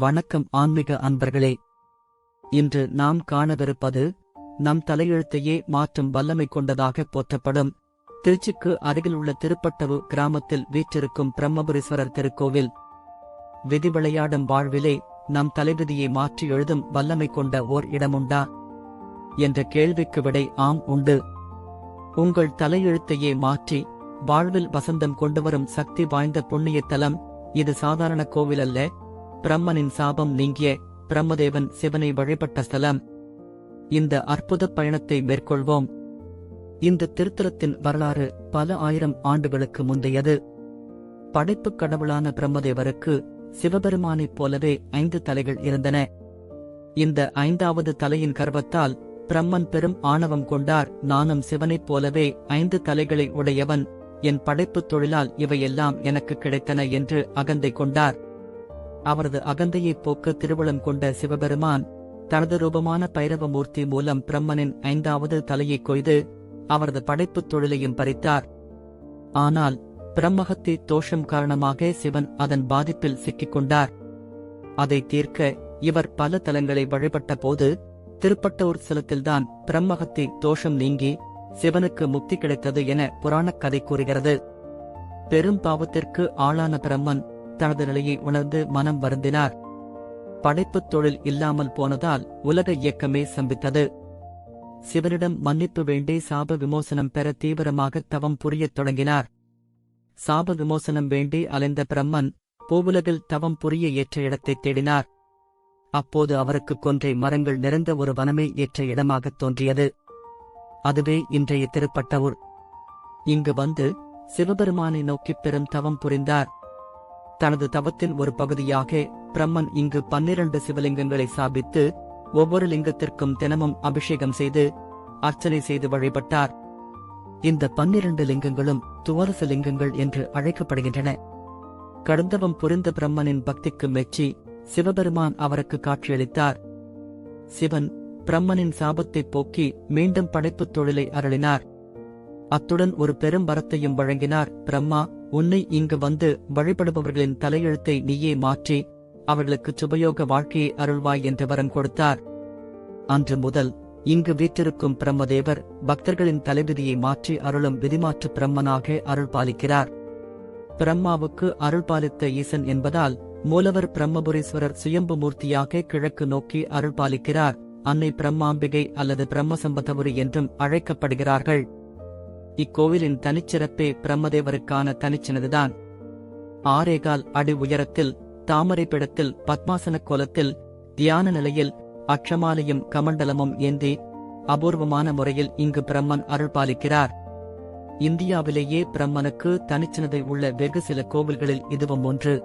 வணக்கம் ஆன்மீக அன்பர்களே. இன்று நாம் காணவிருப்பது நம் தலையெழுத்தையே மாற்றும் வல்லமை கொண்டதாக போற்றப்படும் திருச்சிக்கு அருகிலுள்ள திருப்பட்டவு கிராமத்தில் வீற்றிருக்கும் பிரம்மபுரீஸ்வரர் திருக்கோவில். விதி விளையாடும் வாழ்விலே நம் தலைவிதியை மாற்றி எழுதும் வல்லமை கொண்ட ஓர் இடமுண்டா? என்ற கேள்விக்கு விடை ஆம் உண்டு. உங்கள் தலையெழுத்தையே மாற்றி வாழ்வில் வசந்தம் கொண்டுவரும் சக்தி வாய்ந்த புண்ணிய தலம் இது சாதாரண கோவில் அல்ல பிரம்மனின் சாபம் நீங்கிய பிரம்மதேவன் சிவனை வழிபட்ட ஸ்தலம். இந்த அற்புத பயணத்தை மேற்கொள்வோம். இந்த திருத்தலத்தின் வரலாறு பல ஆயிரம் ஆண்டுகளுக்கு முந்தையது. படைப்புக் கடவுளான பிரம்மதேவருக்கு சிவபெருமானைப் போலவே ஐந்து தலைகள் இருந்தன. இந்த ஐந்தாவது தலையின் கர்வத்தால் பிரம்மன் பெரும் ஆணவம் கொண்டார். நானும் சிவனைப் போலவே ஐந்து தலைகளை உடையவன். என் படைப்புத் தொழிலால் இவையெல்லாம் எனக்கு கிடைத்தன என்று அகந்தை கொண்டார். அவரது அகந்தையைப் போக்க திருவளம் கொண்ட சிவபெருமான் தனது ரூபமான பைரவமூர்த்தி மூலம் பிரம்மனின் ஐந்தாவது தலையை கொய்து அவரது படைப்புத் தொழிலையும் பறித்தார். ஆனால் பிரம்மகத்தி தோஷம் காரணமாக சிவன் அதன் பாதிப்பில் சிக்கிக் கொண்டார். அதை தீர்க்க இவர் பல தலங்களை வழிபட்ட போது திருப்பட்டூர் சிலத்தில்தான் பிரம்மகத்தி தோஷம் நீங்கி சிவனுக்கு முக்தி கிடைத்தது என புராணக் கதை கூறுகிறது. பெரும் பாவத்திற்கு ஆளான பிரம்மன் தனது நிலையை உணர்ந்து மனம் வருந்தினார். படைப்புத் தொழில் இல்லாமல் போனதால் உலக இயக்கமே சம்பித்தது. சிவனிடம் மன்னிப்பு வேண்டி சாப விமோசனம் பெற தீவிரமாக தவம் புரியத் தொடங்கினார். சாப விமோசனம் வேண்டி அலைந்த பிரம்மன் பூவுலகில் தவம் புரிய ஏற்ற இடத்தைத் தேடினார். அப்போது அவருக்கு கொன்றை மரங்கள் நிறைந்த ஒரு வனமே ஏற்ற இடமாகத் தோன்றியது. அதுவே இன்றைய திருப்பட்டவூர். இங்கு வந்து சிவபெருமானை நோக்கிப் பெரும் தவம் புரிந்தார். தனது தவத்தின் ஒரு பகுதியாக பிரம்மன் இங்கு பன்னிரண்டு சிவலிங்கங்களை சாபித்து ஒவ்வொரு லிங்கத்திற்கும் தினமும் அபிஷேகம் செய்து அர்ச்சனை செய்து வழிபட்டார். இந்த பன்னிரண்டு லிங்கங்களும் துவரச லிங்கங்கள் என்று அழைக்கப்படுகின்றன. கடந்தவம் புரிந்த பிரம்மனின் பக்திக்கு மெச்சி சிவபெருமான் அவருக்கு காட்சியளித்தார். சிவன் பிரம்மனின் சாபத்தைப் போக்கி மீண்டும் படைப்புத் தொழிலை அருளினார். அத்துடன் ஒரு பெரும் வரத்தையும் வழங்கினார் பிரம்மா உன்னை இங்கு வந்து வழிபடுபவர்களின் தலையெழுத்தை நீயே மாற்றி அவர்களுக்கு சுபயோக வாழ்க்கையை அருள்வாய் என்று வரம் கொடுத்தார். அன்று முதல் இங்கு வீற்றிருக்கும் பிரம்மதேவர் பக்தர்களின் தலைவிதியை மாற்றி அருளும் விதிமாற்று பிரம்மனாக அருள் பாலிக்கிறார். பிரம்மாவுக்கு அருள் பாலித்த ஈசன் என்பதால் மூலவர் பிரம்மபுரீஸ்வரர் சுயம்பு மூர்த்தியாக கிழக்கு நோக்கி அருள் பாலிக்கிறார். அன்னை பிரம்மாம்பிகை அல்லது பிரம்மசம்பதபுரி என்றும் அழைக்கப்படுகிறார்கள். இக்கோவிலின் தனிச்சிறப்பே பிரம்மதேவருக்கான தனிச்சினதுதான். ஆரேகால் அடி உயரத்தில் தாமரை பிடத்தில் பத்மாசன கோலத்தில் தியான நிலையில் அக்ஷமாலையும் கமண்டலமும் ஏந்தி அபூர்வமான முறையில் இங்கு பிரம்மன் அருள் பாலிக்கிறார் இந்தியாவிலேயே பிரம்மனுக்கு தனிச்சினதை உள்ள வெகு சில கோவில்களில் இதுவும் ஒன்று.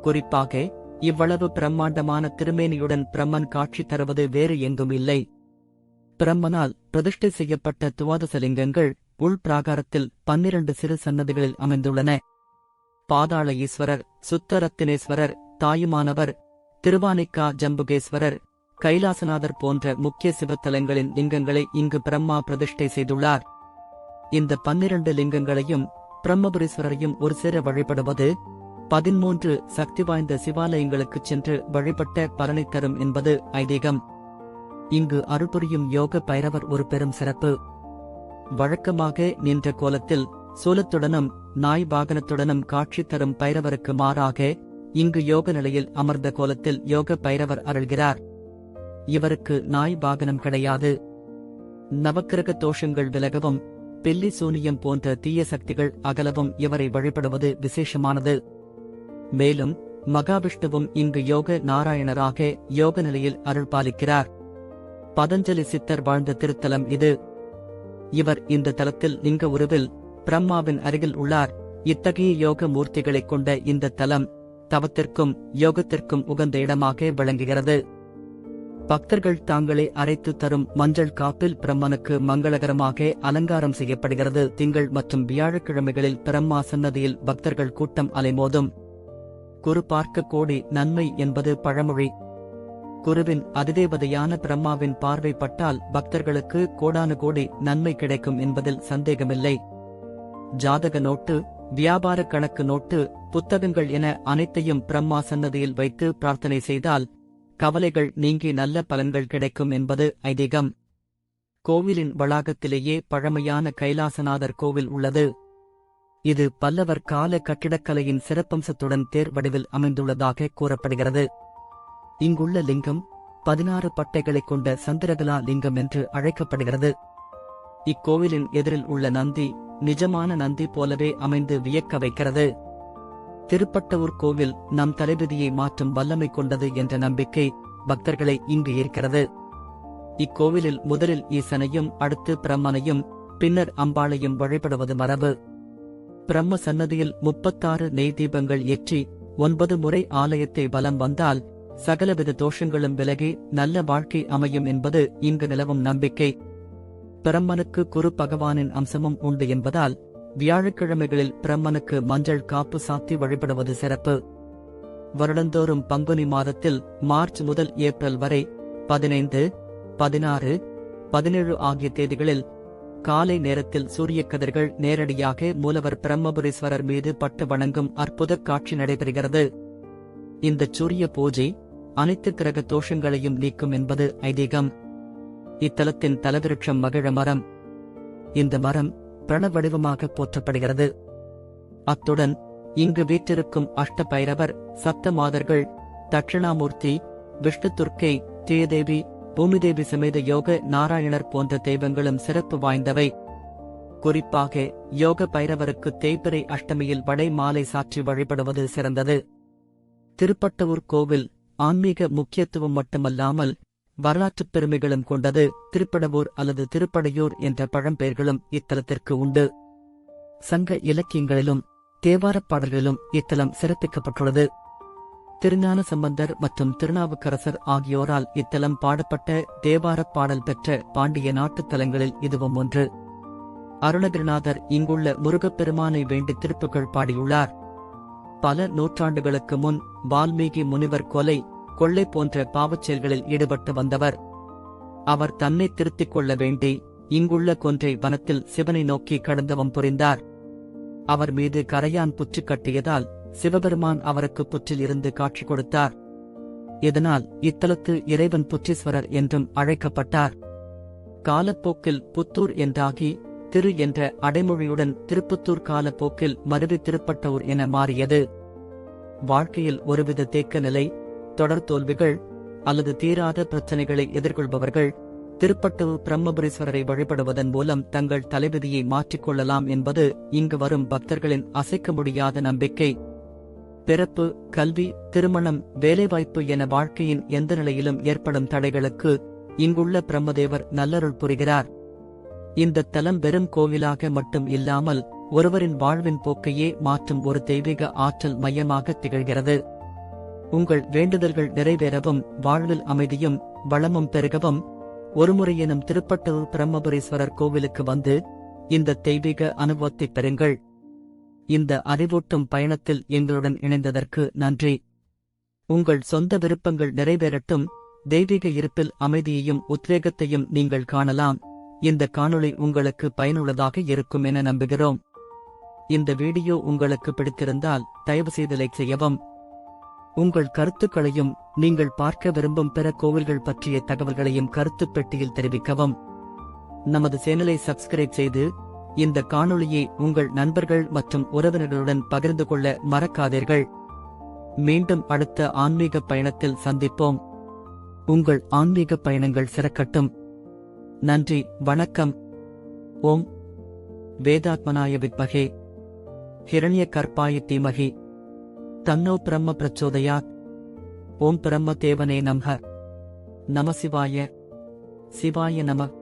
குறிப்பாக இவ்வளவு பிரம்மாண்டமான திருமேனியுடன் பிரம்மன் காட்சி தருவது வேறு எங்கும் இல்லை பிரம்மனால் பிரதிஷ்டை செய்யப்பட்ட துவாதசலிங்கங்கள் உள் பிராகாரத்தில் பன்னிரண்டு சிறு சன்னதிகளில் அமைந்துள்ளன. பாதாள ஈஸ்வரர் சுத்தரத்தினேஸ்வரர் தாயுமானவர் திருவானிக்கா ஜம்புகேஸ்வரர் கைலாசநாதர் போன்ற முக்கிய சிவத்தலங்களின் லிங்கங்களை இங்கு பிரம்மா பிரதிஷ்டை செய்துள்ளார். இந்த பன்னிரண்டு லிங்கங்களையும் பிரம்மபுரீஸ்வரரையும் ஒரு சேர வழிபடுவது பதிமூன்று சக்தி வாய்ந்த சிவாலயங்களுக்குச் சென்று வழிபட்ட பலனை தரும் என்பது ஐதீகம். இங்கு அருள்புரியும் யோக பைரவர் ஒரு பெரும் சிறப்பு. வழக்கமாக நின்ற கோலத்தில் சூலத்துடனும் நாய் வாகனத்துடனும் காட்சி தரும் பைரவருக்கு மாறாக இங்கு யோக நிலையில் அமர்ந்த கோலத்தில் யோக பைரவர் அருள்கிறார். இவருக்கு நாய் வாகனம் கிடையாது. நவக்கிரக தோஷங்கள் விலகவும் பில்லி சூனியம் போன்ற தீய சக்திகள் அகலவும் இவரை வழிபடுவது விசேஷமானது. மேலும் மகாவிஷ்ணுவும் இங்கு யோக நாராயணராக யோக நிலையில் அருள் பாலிக்கிறார் பதஞ்சலி சித்தர் வாழ்ந்த திருத்தலம் இது. இவர் இந்த தலத்தில் லிங்க உருவில் பிரம்மாவின் அருகில் உள்ளார். இத்தகைய யோக மூர்த்திகளைக் கொண்ட இந்த தலம் தவத்திற்கும் யோகத்திற்கும் உகந்த இடமாக விளங்குகிறது. பக்தர்கள் தாங்களே அரைத்து தரும் மஞ்சள் காப்பில் பிரம்மனுக்கு மங்களகரமாக அலங்காரம் செய்யப்படுகிறது. திங்கள் மற்றும் வியாழக்கிழமைகளில் பிரம்மா சன்னதியில் பக்தர்கள் கூட்டம் அலைமோதும். குரு பார்க்க கோடி நன்மை என்பது பழமொழி. குருவின் அதிதேவதையான பிரம்மாவின் பார்வை பட்டால் பக்தர்களுக்கு கோடானு கோடி நன்மை கிடைக்கும் என்பதில் சந்தேகமில்லை. ஜாதக நோட்டு வியாபார கணக்கு நோட்டு புத்தகங்கள் என அனைத்தையும் பிரம்மா சன்னதியில் வைத்து பிரார்த்தனை செய்தால் கவலைகள் நீங்கி நல்ல பலன்கள் கிடைக்கும் என்பது ஐதீகம். கோவிலின் வளாகத்திலேயே பழமையான கைலாசநாதர் கோவில் உள்ளது. இது பல்லவர் கால கட்டிடக்கலையின் சிறப்பம்சத்துடன் தேர் வடிவில் அமைந்துள்ளதாக கூறப்படுகிறது. இங்குள்ள லிங்கம் பதினாறு பட்டைகளைக் கொண்ட சந்திரகலா லிங்கம் என்று அழைக்கப்படுகிறது. இக்கோவிலின் எதிரில் உள்ள நந்தி நிஜமான நந்தி போலவே அமைந்து வியக்க வைக்கிறது. திருப்பட்டவூர் கோவில் நம் தலைவிதியை மாற்றும் வல்லமை கொண்டது என்ற நம்பிக்கை பக்தர்களை இங்கு ஈர்க்கிறது. இக்கோவிலில் முதலில் ஈசனையும் அடுத்து பிரம்மனையும் பின்னர் அம்பாளையும் வழிபடுவது மரபு. பிரம்ம சன்னதியில் முப்பத்தாறு நெய் தீபங்கள் ஏற்றி ஒன்பது முறை ஆலயத்தை வலம் வந்தால் சகலவித தோஷங்களும் விலகி நல்ல வாழ்க்கை அமையும் என்பது இங்கு நிலவும் நம்பிக்கை. பிரம்மனுக்கு குரு பகவானின் அம்சமும் உண்டு என்பதால் வியாழக்கிழமைகளில் பிரம்மனுக்கு மஞ்சள் காப்பு சாத்தி வழிபடுவது சிறப்பு. வருடந்தோறும் பங்குனி மாதத்தில் மார்ச் முதல் ஏப்ரல் வரை பதினைந்து பதினாறு பதினேழு ஆகிய தேதிகளில் காலை நேரத்தில் சூரிய கதிர்கள் நேரடியாக மூலவர் பிரம்மபுரீஸ்வரர் மீது பட்டு வணங்கும் அற்புத காட்சி நடைபெறுகிறது. இந்த சூரிய பூஜை அனைத்து கிரக தோஷங்களையும் நீக்கும் என்பது ஐதீகம். இத்தலத்தின் தலவிருட்சம் மகிழ மரம். இந்த மரம் பிரண வடிவமாக போற்றப்படுகிறது. அத்துடன் இங்கு வீற்றிருக்கும் அஷ்ட பைரவர் சப்த மாதர்கள் தட்சிணாமூர்த்தி விஷ்ணு துர்க்கை தேதேவி பூமிதேவி சமேத யோக நாராயணர் போன்ற தெய்வங்களும் சிறப்பு வாய்ந்தவை. குறிப்பாக யோக பைரவருக்கு தேய்பிரை அஷ்டமியில் வடை மாலை சாற்றி வழிபடுவது சிறந்தது. திருப்பட்டவூர் கோவில் ஆன்மீக முக்கியத்துவம் மட்டுமல்லாமல் வரலாற்றுப் பெருமைகளும் கொண்டது திருப்படவூர் அல்லது திருப்படையூர் என்ற பழம்பெயர்களும் இத்தலத்திற்கு உண்டு. சங்க இலக்கியங்களிலும் தேவாரப் பாடல்களிலும் இத்தலம் சிறப்பிக்கப்பட்டுள்ளது. திருஞான சம்பந்தர் மற்றும் திருநாவுக்கரசர் ஆகியோரால் இத்தலம் பாடப்பட்ட தேவாரப் பாடல் பெற்ற பாண்டிய நாட்டுத் தலங்களில் இதுவும் ஒன்று. அருணகிரிநாதர் இங்குள்ள முருகப்பெருமானை வேண்டி திருப்புகள் பாடியுள்ளார். பல நூற்றாண்டுகளுக்கு முன் வால்மீகி முனிவர் கொலை கொள்ளை போன்ற பாவச் செயல்களில் ஈடுபட்டு வந்தவர். அவர் தன்னை திருத்திக் கொள்ள வேண்டி இங்குள்ள கொன்றை வனத்தில் சிவனை நோக்கி கடந்தவம் புரிந்தார். அவர் மீது கரையான் புற்று கட்டியதால் சிவபெருமான் அவருக்கு புற்றில் இருந்து காட்சி கொடுத்தார். இதனால் இத்தலத்து இறைவன் புற்றீஸ்வரர் என்றும் அழைக்கப்பட்டார். காலப்போக்கில் புத்தூர் என்றாகி திரு என்ற அடைமொழியுடன் திருப்புத்தூர் காலப்போக்கில் மருவி திருப்பட்டூர் என மாறியது. வாழ்க்கையில் ஒருவித தேக்க நிலை தொடர் தோல்விகள் அல்லது தீராத பிரச்சனைகளை எதிர்கொள்பவர்கள் திருப்பட்டவு பிரம்மபுரீஸ்வரரை வழிபடுவதன் மூலம் தங்கள் தலைவிதியை மாற்றிக்கொள்ளலாம் என்பது இங்கு வரும் பக்தர்களின் அசைக்க முடியாத நம்பிக்கை. பிறப்பு கல்வி திருமணம் வேலைவாய்ப்பு என வாழ்க்கையின் எந்த நிலையிலும் ஏற்படும் தடைகளுக்கு இங்குள்ள பிரம்மதேவர் நல்லருள் புரிகிறார். இந்த தலம் வெறும் கோவிலாக மட்டும் இல்லாமல் ஒருவரின் வாழ்வின் போக்கையே மாற்றும் ஒரு தெய்வீக ஆற்றல் மையமாக திகழ்கிறது. உங்கள் வேண்டுதல்கள் நிறைவேறவும் வாழ்வில் அமைதியும் வளமும் பெருகவும். ஒருமுறை எனும் திருப்பட்டூர் பிரம்மபுரீஸ்வரர் கோவிலுக்கு வந்து இந்த தெய்வீக அனுபவத்தை பெறுங்கள். இந்த அறிவூட்டும் பயணத்தில் எங்களுடன் இணைந்ததற்கு நன்றி. உங்கள் சொந்த விருப்பங்கள் நிறைவேறட்டும் தெய்வீக இருப்பில் அமைதியையும் உத்வேகத்தையும் நீங்கள் காணலாம். இந்த காணொளி உங்களுக்கு பயனுள்ளதாக இருக்கும் என நம்புகிறோம். இந்த வீடியோ உங்களுக்கு பிடித்திருந்தால் தயவு செய்து லைக் செய்யவும் உங்கள் கருத்துக்களையும் நீங்கள் பார்க்க விரும்பும் பிற கோவில்கள் பற்றிய தகவல்களையும் கருத்துப் பெட்டியில் தெரிவிக்கவும். நமது சேனலை சப்ஸ்கிரைப் செய்து இந்த காணொளியை உங்கள் நண்பர்கள் மற்றும் உறவினர்களுடன் பகிர்ந்து கொள்ள மறக்காதீர்கள். மீண்டும் அடுத்த ஆன்மீக பயணத்தில் சந்திப்போம். உங்கள் ஆன்மீக பயணங்கள் சிறக்கட்டும். நன்றி வணக்கம். ஓம். வேதாத்மனாய வித்மகே. ஹிரண்ய கற்பாய தீமகி தன்னோ பிரம்ம பிரச்சோதயாத் ஓம் பிரம்ம தேவனே நமக நம சிவாய. சிவாய நம.